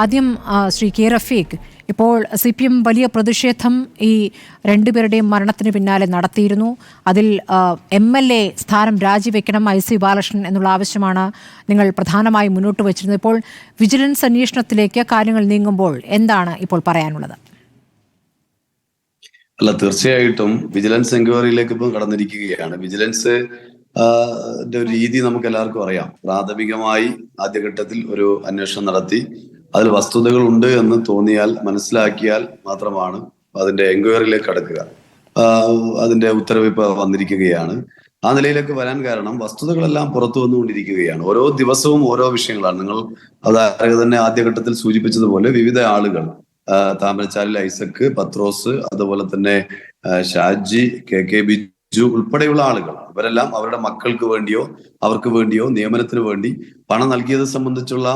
ആദ്യം ശ്രീ കെ റഫീഖ് ഇപ്പോൾ C P M വലിയ പ്രതിഷേധം ഈ രണ്ടുപേരുടെയും മരണത്തിന് പിന്നാലെ നടത്തിയിരുന്നു. അതിൽ എം എൽ എ സ്ഥാനം രാജിവെക്കണം ഐ സി ബാലകൃഷ്ണൻ എന്നുള്ള ആവശ്യമാണ് നിങ്ങൾ പ്രധാനമായി മുന്നോട്ട് വച്ചിരുന്നത്. ഇപ്പോൾ വിജിലൻസ് അന്വേഷണത്തിലേക്ക് കാര്യങ്ങൾ നീങ്ങുമ്പോൾ എന്താണ് ഇപ്പോൾ പറയാനുള്ളത്? അല്ല തീർച്ചയായിട്ടും വിജിലൻസ് എൻക്വയറിയിലേക്ക് ഇപ്പം കടന്നിരിക്കുകയാണ്. വിജിലൻസ് ഒരു രീതി നമുക്ക് എല്ലാവർക്കും അറിയാം. പ്രാഥമികമായി ആദ്യഘട്ടത്തിൽ ഒരു അന്വേഷണം നടത്തി. അതിൽ വസ്തുതകൾ ഉണ്ട് എന്ന് തോന്നിയാൽ മനസ്സിലാക്കിയാൽ മാത്രമാണ് അതിന്റെ എൻക്വയറിയിലേക്ക് കടക്കുക. അതിന്റെ ഉത്തരവ് ഇപ്പൊ വന്നിരിക്കുകയാണ്. ആ നിലയിലേക്ക് വരാൻ കാരണം വസ്തുതകളെല്ലാം പുറത്തു വന്നുകൊണ്ടിരിക്കുകയാണ്. ഓരോ ദിവസവും ഓരോ വിഷയങ്ങളാണ്. നിങ്ങൾ അതായത് തന്നെ ആദ്യഘട്ടത്തിൽ സൂചിപ്പിച്ചതുപോലെ വിവിധ ആളുകൾ താമരച്ചാലിൽ ഐസക്ക് പത്രോസ് അതുപോലെ തന്നെ ഷാജി കെ കെ ബിജു ഉൾപ്പെടെയുള്ള ആളുകൾ. ഇവരെല്ലാം അവരുടെ മക്കൾക്ക് വേണ്ടിയോ അവർക്ക് വേണ്ടിയോ നിയമനത്തിന് വേണ്ടി പണം നൽകിയത് സംബന്ധിച്ചുള്ള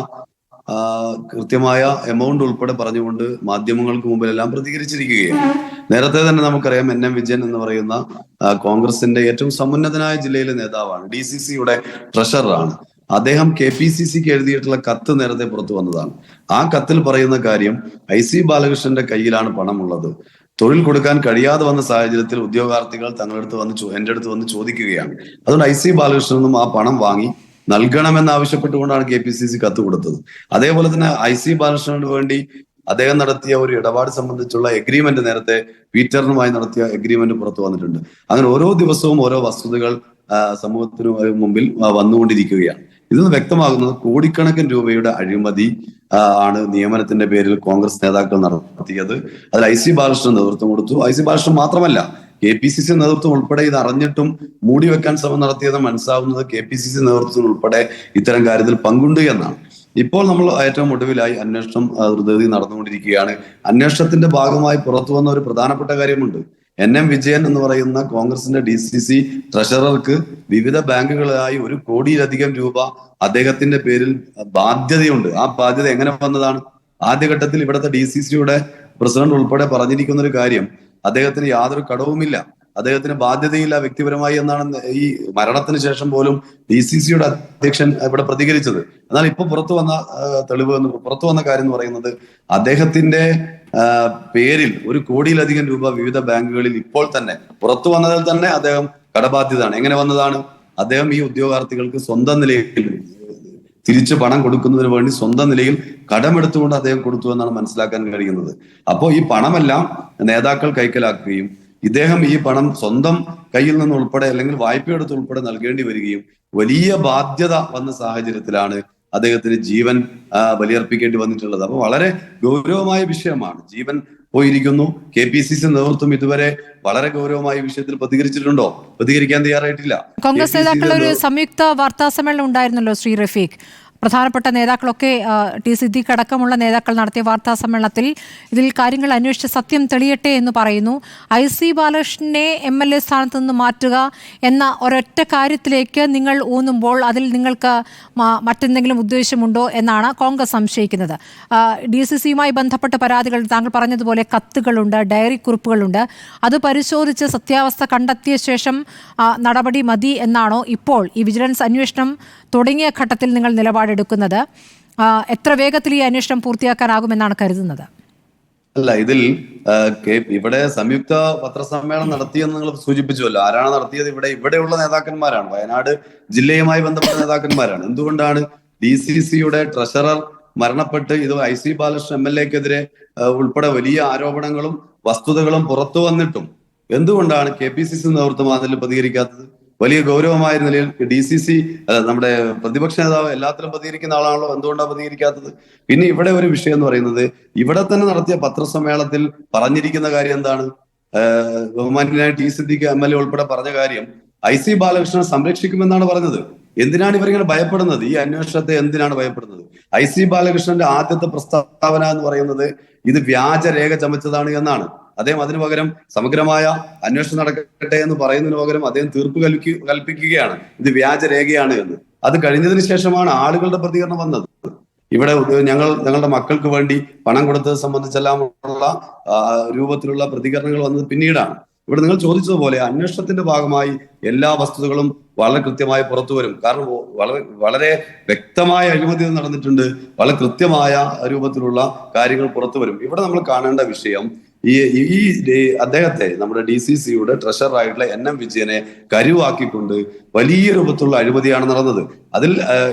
കൃത്യമായ എമൗണ്ട് ഉൾപ്പെടെ പറഞ്ഞുകൊണ്ട് മാധ്യമങ്ങൾക്ക് മുമ്പിലെല്ലാം പ്രതികരിച്ചിരിക്കുകയാണ്. നേരത്തെ തന്നെ നമുക്കറിയാം എൻ എം വിജയൻ എന്ന് പറയുന്ന കോൺഗ്രസിന്റെ ഏറ്റവും സമുന്നതനായ ജില്ലയിലെ നേതാവാണ്. ഡി സി സിയുടെ ട്രഷററാണ്. അദ്ദേഹം കെ പി സി സിക്ക് എഴുതിയിട്ടുള്ള കത്ത് നേരത്തെ പുറത്തു വന്നതാണ്. ആ കത്തിൽ പറയുന്ന കാര്യം ഐ സി ബാലകൃഷ്ണന്റെ കയ്യിലാണ് പണമുള്ളത്. തൊഴിൽ കൊടുക്കാൻ കഴിയാതെ വന്ന സാഹചര്യത്തിൽ ഉദ്യോഗാർത്ഥികൾ തങ്ങളടുത്ത് വന്ന് എന്റെ അടുത്ത് വന്ന് ചോദിക്കുകയാണ്. അതുകൊണ്ട് ഐ സി ബാലകൃഷ്ണനും ആ പണം വാങ്ങി നൽകണമെന്ന് ആവശ്യപ്പെട്ടുകൊണ്ടാണ് കെ പി സി സി കത്ത് കൊടുത്തത്. അതേപോലെ തന്നെ ഐ സി ബാലകൃഷ്ണന് വേണ്ടി അദ്ദേഹം നടത്തിയ ഒരു ഇടപാട് സംബന്ധിച്ചുള്ള എഗ്രിമെന്റ് നേരത്തെ പീറ്ററിനുമായി നടത്തിയ എഗ്രിമെന്റ് പുറത്തു വന്നിട്ടുണ്ട്. അങ്ങനെ ഓരോ ദിവസവും ഓരോ വസ്തുതകൾ സമൂഹത്തിനു മുമ്പിൽ വന്നുകൊണ്ടിരിക്കുകയാണ്. ഇതിൽ നിന്ന് വ്യക്തമാകുന്നത് കോടിക്കണക്കിന് രൂപയുടെ അഴിമതി ആണ് നിയമനത്തിന്റെ പേരിൽ കോൺഗ്രസ് നേതാക്കൾ നടത്തിയത്. അതിൽ ഐ സി ബാലകൃഷ്ണൻ നേതൃത്വം കൊടുത്തു. ഐ സി ബാലകൃഷ്ണൻ മാത്രമല്ല കെ പി സി സി നേതൃത്വം ഉൾപ്പെടെ ഇത് അറിഞ്ഞിട്ടും മൂടി വെക്കാൻ ശ്രമം നടത്തിയത് മനസ്സിലാവുന്നത് കെ പി സി സി നേതൃത്വം ഉൾപ്പെടെ ഇത്തരം കാര്യത്തിൽ പങ്കുണ്ട് എന്നാണ്. ഇപ്പോൾ നമ്മൾ ഏറ്റവും ഒടുവിലായി അന്വേഷണം ദ്രുതഗതി നടന്നുകൊണ്ടിരിക്കുകയാണ്. അന്വേഷണത്തിന്റെ ഭാഗമായി പുറത്തു വന്ന ഒരു പ്രധാനപ്പെട്ട കാര്യമുണ്ട്. എൻ എം വിജയൻ എന്ന് പറയുന്ന കോൺഗ്രസിന്റെ ഡി സി സി ട്രഷറർക്ക് വിവിധ ബാങ്കുകളായി ഒരു കോടിയിലധികം രൂപ അദ്ദേഹത്തിന്റെ പേരിൽ ബാധ്യതയുണ്ട്. ആ ബാധ്യത എങ്ങനെ വന്നതാണ്? ആദ്യഘട്ടത്തിൽ ഇവിടുത്തെ ഡി സി സിയുടെ പ്രസിഡന്റ് ഉൾപ്പെടെ പറഞ്ഞിരിക്കുന്ന ഒരു കാര്യം അദ്ദേഹത്തിന് യാതൊരു കടവുമില്ല. അദ്ദേഹത്തിന് ബാധ്യതയില്ല വ്യക്തിപരമായി എന്നാണ് ഈ മരണത്തിന് ശേഷം പോലും ഡി സി സിയുടെ അധ്യക്ഷൻ ഇവിടെ പ്രതികരിച്ചത്. എന്നാൽ ഇപ്പൊ പുറത്തു വന്ന തെളിവ് എന്ന് പുറത്തു വന്ന കാര്യം എന്ന് പറയുന്നത് അദ്ദേഹത്തിന്റെ പേരിൽ ഒരു കോടിയിലധികം രൂപ വിവിധ ബാങ്കുകളിൽ ഇപ്പോൾ തന്നെ പുറത്തു വന്നതിൽ തന്നെ അദ്ദേഹം കടബാധ്യതയാണ് എങ്ങനെ വന്നതാണ്? അദ്ദേഹം ഈ ഉദ്യോഗാർത്ഥികൾക്ക് സ്വന്തം നിലയിൽ തിരിച്ച് പണം കൊടുക്കുന്നതിന് വേണ്ടി സ്വന്തം നിലയിൽ കടമെടുത്തുകൊണ്ട് അദ്ദേഹം കൊടുത്തു എന്നാണ് മനസ്സിലാക്കാൻ കഴിയുന്നത്. അപ്പോൾ ഈ പണമെല്ലാം നേതാക്കൾ കൈക്കലാക്കുകയും ഇദ്ദേഹം ഈ പണം സ്വന്തം കയ്യിൽ നിന്ന് ഉൾപ്പെടെ അല്ലെങ്കിൽ വായ്പയെടുത്ത് ഉൾപ്പെടെ നൽകേണ്ടി വരികയും വലിയ ബാധ്യത വന്ന സാഹചര്യത്തിലാണ് അദ്ദേഹത്തിന് ജീവൻ ബലിയർപ്പിക്കേണ്ടി വന്നിട്ടുള്ളത്. അപ്പൊ വളരെ ഗൗരവമായ വിഷയമാണ്. ജീവൻ പോയിരിക്കുന്നു. കെ പി സി സി നേതൃത്വം ഇതുവരെ വളരെ ഗൗരവമായ വിഷയത്തിൽ പ്രതികരിച്ചിട്ടുണ്ടോ? പ്രതികരിക്കാൻ തയ്യാറായിട്ടില്ല. കോൺഗ്രസ് നേതാക്കളുടെ ഒരു സംയുക്ത വാർത്താ സമ്മേളനം ഉണ്ടായിരുന്നല്ലോ ശ്രീ റഫീഖ്. പ്രധാനപ്പെട്ട നേതാക്കളൊക്കെ ടി സിദ്ദീഖ് അടക്കമുള്ള നേതാക്കൾ നടത്തിയ വാർത്താ സമ്മേളനത്തിൽ ഇതിൽ കാര്യങ്ങൾ അന്വേഷിച്ച് സത്യം തെളിയട്ടെ എന്ന് പറയുന്നു. ഐ സി ബാലകൃഷ്ണനെ എം എൽ എ സ്ഥാനത്ത് നിന്ന് മാറ്റുക എന്ന ഒരൊറ്റ കാര്യത്തിലേക്ക് നിങ്ങൾ ഊന്നുമ്പോൾ അതിൽ നിങ്ങൾക്ക് മറ്റെന്തെങ്കിലും ഉദ്ദേശമുണ്ടോ എന്നാണ് കോൺഗ്രസ് സംശയിക്കുന്നത്. ഡി സി സിയുമായി ബന്ധപ്പെട്ട പരാതികൾ താങ്കൾ പറഞ്ഞതുപോലെ കത്തുകളുണ്ട് ഡയറി കുറിപ്പുകളുണ്ട്. അത് പരിശോധിച്ച് സത്യാവസ്ഥ കണ്ടെത്തിയ ശേഷം നടപടി മതി എന്നാണോ ഇപ്പോൾ ഈ വിജിലൻസ് അന്വേഷണം തുടങ്ങിയ ഘട്ടത്തിൽ നിങ്ങൾ നിലപാടെടുക്കുന്നത് ആ, എത്ര വേഗത്തിൽ ഈ അന്വേഷണം പൂർത്തിയാക്കാനാകുമെന്നാണ് കരുതുന്നത്? അല്ല ഇതിൽ ഇവിടെ സംയുക്ത പത്രസമ്മേളനം നടത്തിയെന്ന് നിങ്ങൾ സൂചിപ്പിച്ചുവല്ലോ. ആരാണ് നടത്തിയത്? ഇവിടെ ഇവിടെയുള്ള നേതാക്കന്മാരാണ്. വയനാട് ജില്ലയുമായി ബന്ധപ്പെട്ട നേതാക്കന്മാരാണ്. എന്തുകൊണ്ടാണ് ഡി സി സിയുടെ ട്രഷറർ മരണപ്പെട്ട് ഇത് I C Balakrishnan M L എക്കെതിരെ ഉൾപ്പെടെ വലിയ ആരോപണങ്ങളും വസ്തുതകളും പുറത്തു വന്നിട്ടും? എന്തുകൊണ്ടാണ് കെ പി സി സി നേതൃത്വം അതിൽ പ്രതികരിക്കാത്തത്? വലിയ ഗൗരവമായ നിലയിൽ ഡി സി സി നമ്മുടെ പ്രതിപക്ഷ നേതാവ് എല്ലാത്തിലും പ്രതികരിക്കുന്ന ആളാണല്ലോ എന്തുകൊണ്ടാണ് പ്രതികരിക്കാത്തത് പിന്നെ ഇവിടെ ഒരു വിഷയം എന്ന് പറയുന്നത് ഇവിടെ തന്നെ നടത്തിയ പത്രസമ്മേളനത്തിൽ പറഞ്ഞിരിക്കുന്ന കാര്യം എന്താണ്? ബഹുമാനായ T Siddique M L A ഉൾപ്പെടെ പറഞ്ഞ കാര്യം ഐ സി ബാലകൃഷ്ണനെ സംരക്ഷിക്കുമെന്നാണ് പറഞ്ഞത്. എന്തിനാണ് ഇവരിങ്ങനെ ഭയപ്പെടുന്നത്? ഈ അന്വേഷണത്തെ എന്തിനാണ് ഭയപ്പെടുന്നത്? ഐ സി ബാലകൃഷ്ണന്റെ ആദ്യത്തെ പ്രസ്താവന എന്ന് പറയുന്നത് ഇത് വ്യാജരേഖ ചമച്ചതാണ് എന്നാണ്. അദ്ദേഹം അതിനു പകരം സമഗ്രമായ അന്വേഷണം നടക്കട്ടെ എന്ന് പറയുന്നതിന് പകരം അദ്ദേഹം തീർപ്പ് കൽപ്പി കൽപ്പിക്കുകയാണ്. ഇത് വ്യാജരേഖയാണ് എന്ന്. അത് കഴിഞ്ഞതിന് ശേഷമാണ് ആളുകളുടെ പ്രതികരണം വന്നത്. ഇവിടെ ഞങ്ങൾ ഞങ്ങളുടെ മക്കൾക്ക് വേണ്ടി പണം കൊടുത്തത് സംബന്ധിച്ചെല്ലാം ഉള്ള രൂപത്തിലുള്ള പ്രതികരണങ്ങൾ വന്നത് പിന്നീടാണ്. ഇവിടെ നിങ്ങൾ ചോദിച്ചതുപോലെ അന്വേഷണത്തിന്റെ ഭാഗമായി എല്ലാ വസ്തുതകളും വളരെ കൃത്യമായി പുറത്തു വരും. കാരണം വളരെ വളരെ വ്യക്തമായ അഴിമതി നടന്നിട്ടുണ്ട്. വളരെ കൃത്യമായ രൂപത്തിലുള്ള കാര്യങ്ങൾ പുറത്തു വരും. ഇവിടെ നമ്മൾ കാണേണ്ട വിഷയം ഈ ഈ അദ്ദേഹത്തെ നമ്മുടെ ഡി സി സിയുടെ ട്രഷറായിട്ടുള്ള എൻ എം വിജയനെ കരുവാക്കിക്കൊണ്ട് വലിയ രൂപത്തിലുള്ള അഴിമതിയാണ് നടന്നത്. അതിൽ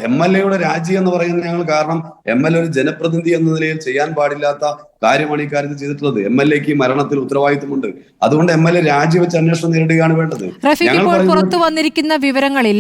എം എൽ എയുടെ രാജി എന്ന് പറയുന്നത് ഞങ്ങൾ കാരണം എം എൽ എ ഒരു ജനപ്രതിനിധി എന്ന നിലയിൽ ചെയ്യാൻ പാടില്ലാത്ത കാര്യമാണ് ഈ കാര്യത്തിൽ ചെയ്തിട്ടുള്ളത്. എം എൽ എക്ക് മരണത്തിൽ ഉത്തരവാദിത്വമുണ്ട്. അതുകൊണ്ട് എം എൽ എ രാജിവെച്ച് അന്വേഷണം നേരിടുകയാണ് വേണ്ടത്. ഞങ്ങൾ പുറത്തു വന്നിരിക്കുന്ന വിവരങ്ങളിൽ